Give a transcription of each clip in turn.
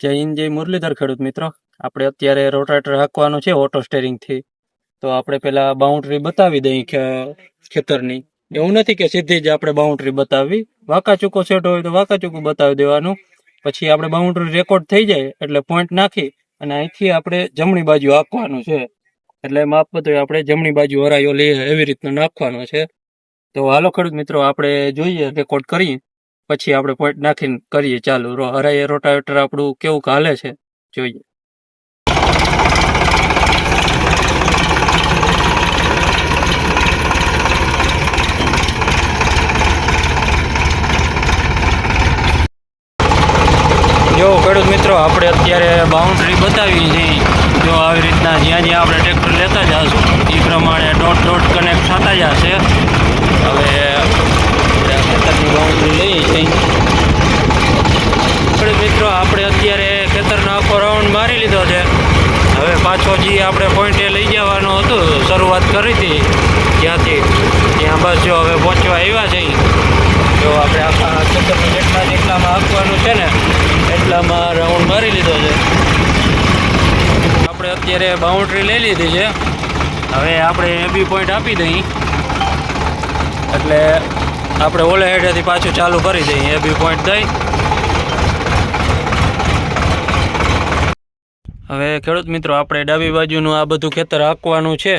જય હિન્દ, જય મુરલીધર ખેડૂત મિત્રો. આપણે અત્યારે રોટાટર હાંકવાનું છે ઓટો સ્ટેરિંગથી તો આપણે પેલા બાઉન્ડ્રી બતાવી દઈ ખેતરની. એવું નથી કે સીધી જ આપણે બાઉન્ડ્રી બતાવવી વાંકા ચૂકો સેટ હોય તો વાંકા ચૂકો બતાવી દેવાનું. પછી આપણે બાઉન્ડ્રી રેકોર્ડ થઈ જાય એટલે પોઈન્ટ નાખી અને અહીંથી આપણે જમણી બાજુ હાંકવાનું છે. એટલે માપ બધું આપણે જમણી બાજુ હરાયો લઈએ એવી રીતનું નાખવાનું છે. તો હાલો ખેડૂત મિત્રો, આપણે જોઈએ રેકોર્ડ કરીએ. પછી આપણે પોઈન્ટ નાખીને કરીએ ચાલુ. હરાઈએ રોટાવેટર આપણું કેવું હાલે છે? જોઈએ. જો ખેડૂત મિત્રો, આપણે અત્યારે બાઉન્ડ્રી બતાવી છે. જો આવી રીતના જ્યાં જ્યાં આપણે ટ્રેક્ટર લેતા જશું એ પ્રમાણે ડોટ ડોટ કનેક્ટ થતા જશે હવે ખેતરની બાઉન્ડ્રી લઈ આપણે મિત્રો, આપણે અત્યારે ખેતરનો આખો રાઉન્ડ મારી લીધો છે. હવે પાછો જે આપણે પોઈન્ટે લઈ જવાનું હતું, શરૂઆત કરી હતી, ત્યાંથી. ત્યાં બસ જો હવે પહોંચવા આવ્યા છે જો આપણે આખા ખેતર જેટલા જેટલામાં આપવાનું છે ને, એટલામાં રાઉન્ડ મારી લીધો છે. આપણે અત્યારે બાઉન્ડ્રી લઈ લીધી છે. હવે આપણે એબી પોઈન્ટ આપી દઈ એટલે આપણે ઓલે હેડેથી પાછું ચાલુ કરી દઈએ, એ બી પોઈન્ટ દઈ. હવે ખેડૂત મિત્રો, આપણે ડાબી બાજુનું આ બધું ખેતર હાંકવાનું છે.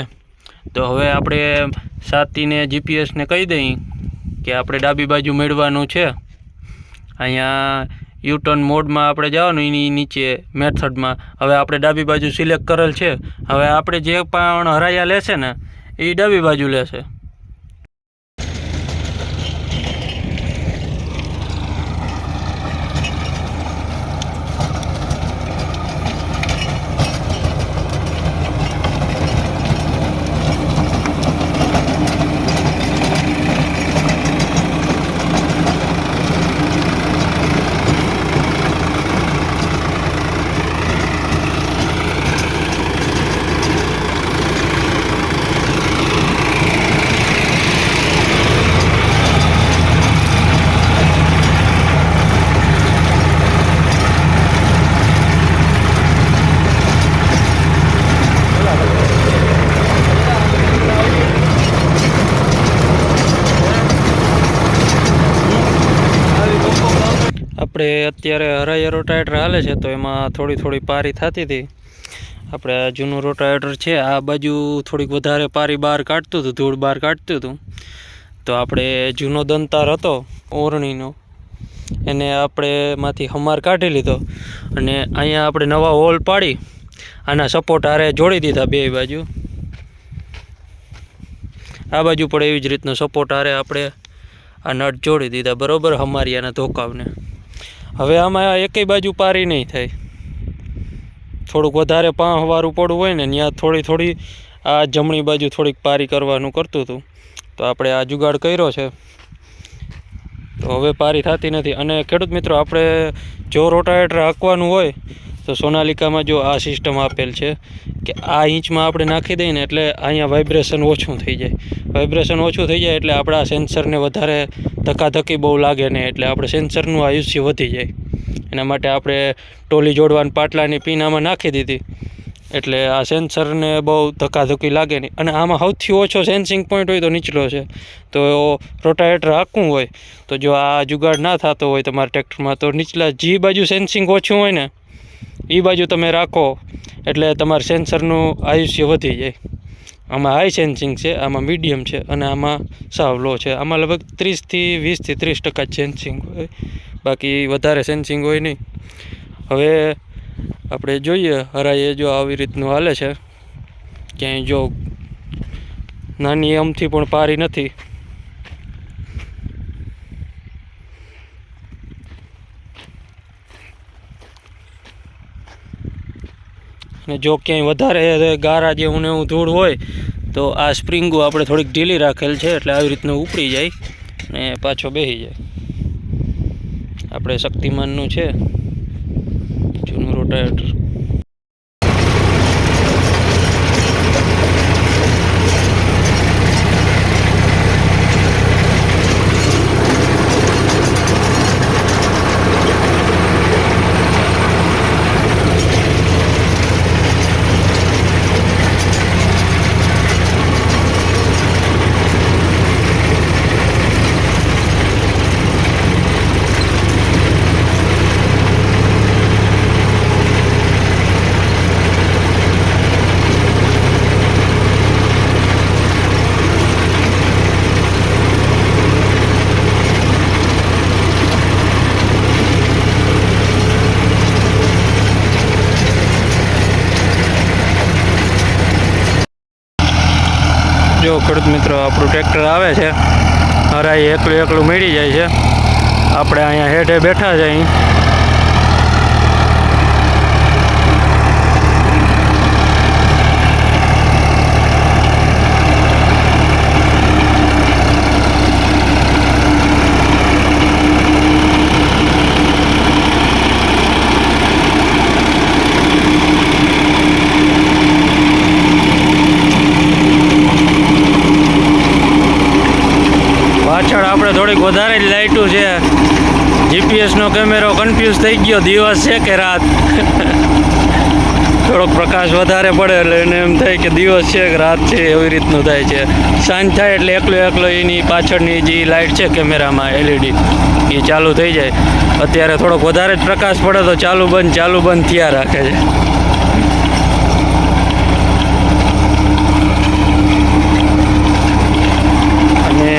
તો હવે આપણે સાતીને જીપીએસને કહી દઈ કે આપણે ડાબી બાજુ મેળવાનું છે. અહીંયા યુટર્ન મોડમાં આપણે જવાનું, એની નીચે મેથડમાં. હવે આપણે ડાબી બાજુ સિલેક્ટ કરેલ છે. હવે આપણે જે પણ હરાયા લેશે ને એ ડાબી બાજુ લેશે. આપણે અત્યારે હરાયા રોટાવેટર હાલે છે, તો એમાં થોડી થોડી પારી થતી હતી. આપણે જૂનું રોટાવેટર છે, આ બાજુ થોડીક વધારે પારી બહાર કાઢતું હતું, ધૂળ બહાર કાઢતું હતું. તો આપણે જૂનો દંતાર હતો, ઓરણીનો. એને આપણે માંથી હમાર કાઢી લીધો અને અહીંયા આપણે નવા હોલ પાડી, આના સપોર્ટ હારે જોડી દીધા બે બાજુ. આ બાજુ પણ એવી જ રીતનો સપોર્ટ હારે આપણે આ નટ જોડી દીધા, બરોબર? આના ધોકાવને. હવે આમાં એકેય બાજુ પારી નહીં થાય. થોડુંક વધારે પાંહવાળું પડવું હોય ને, ત્યાં થોડી થોડી આ જમણી બાજુ થોડીક પારી કરવાનું કરતું હતું. તો આપણે આ જુગાડ કર્યો છે. તો હવે પારી થતી નથી. અને ખેડૂત મિત્રો, આપણે જો રોટાવેટર હાંકવાનું હોય તો સોનાલિકામાં જો આ સિસ્ટમ આપેલ છે કે આ ઇંચમાં આપણે નાખી દઈએ ને એટલે અહીંયા વાઇબ્રેશન ઓછું થઈ જાય. વાઇબ્રેશન ઓછું થઈ જાય એટલે આપણા સેન્સરને વધારે ધકાધકી બહુ લાગે નહીં એટલે આપણે સેન્સરનું આયુષ્ય વધી જાય. એના માટે આપણે ટોલી જોડવાની પાટલાની પિન આમાં નાખી દીધી. એટલે આ સેન્સરને બહુ ધક્કાધક્કી લાગે નહીં. અને આમાં સૌથી ઓછો સેન્સિંગ પોઈન્ટ હોય તો નીચલો છે. તો રોટાવેટર હાંકવું હોય. તો જો આ જુગાડ ના થતો હોય તમારા ટ્રેક્ટરમાં તો નીચલા જે બાજુ સેન્સિંગ ઓછું હોય ને એ બાજુ તમે રાખો, એટલે તમારા સેન્સરનું આયુષ્ય વધી જાય. આમાં હાઈ સેન્સિંગ છે, આમાં મીડિયમ છે, અને આમાં સાવ લો છે. આમાં લગભગ ત્રીસથી વીસથી ત્રીસ ટકા સેન્સિંગ હોય. બાકી વધારે સેન્સિંગ હોય નહીં. હવે આપણે જોઈએ હરાઈએ જો આવી રીતનું હાલે છે. ક્યાંય જો નાની અમથી પણ પારી નથી. અને જો ક્યાંય વધારે ગારા જેવું ને એવું ધૂળ હોય, તો આ સ્પ્રિંગો આપણે થોડીક ઢીલી રાખેલ છે, એટલે આવી રીતનું ઉપડી જાય ને પાછો બેસી જાય. આપણે શક્તિમાનનું છે. જૂનું રોટાવેટર. જો ખેડૂત મિત્રો, આપણું ટ્રેક્ટર આવે છે. હરાઈ એકલું એકલું મેળી જાય છે. આપણે અહીંયા હેઠે બેઠા છે અહીં પાછળ આપણે થોડીક લાઇટું છે. જીપીએસનો કેમેરો કન્ફ્યુઝ થઈ ગયો. દિવસ છે કે રાત? થોડોક પ્રકાશ વધારે પડે એટલે એને એમ થાય કે દિવસ છે કે રાત છે, એવી રીતનું થાય છે. સાંજ થાય એટલે એકલો એકલો એની પાછળની જે લાઇટ છે કેમેરામાં એલઈડી એ ચાલુ થઈ જાય. અત્યારે થોડોક વધારે જ પ્રકાશ પડે તો ચાલુ બંધ ચાલુ બંધ થયા રાખે છે અને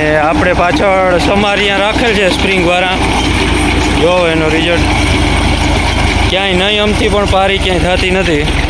આપણે પાછળ સમારિયા રાખેલ છે સ્પ્રિંગવાળા જો એનો રિઝલ્ટ ક્યાંય નહીં અમથી પણ પારી, ક્યાંય થતી નથી.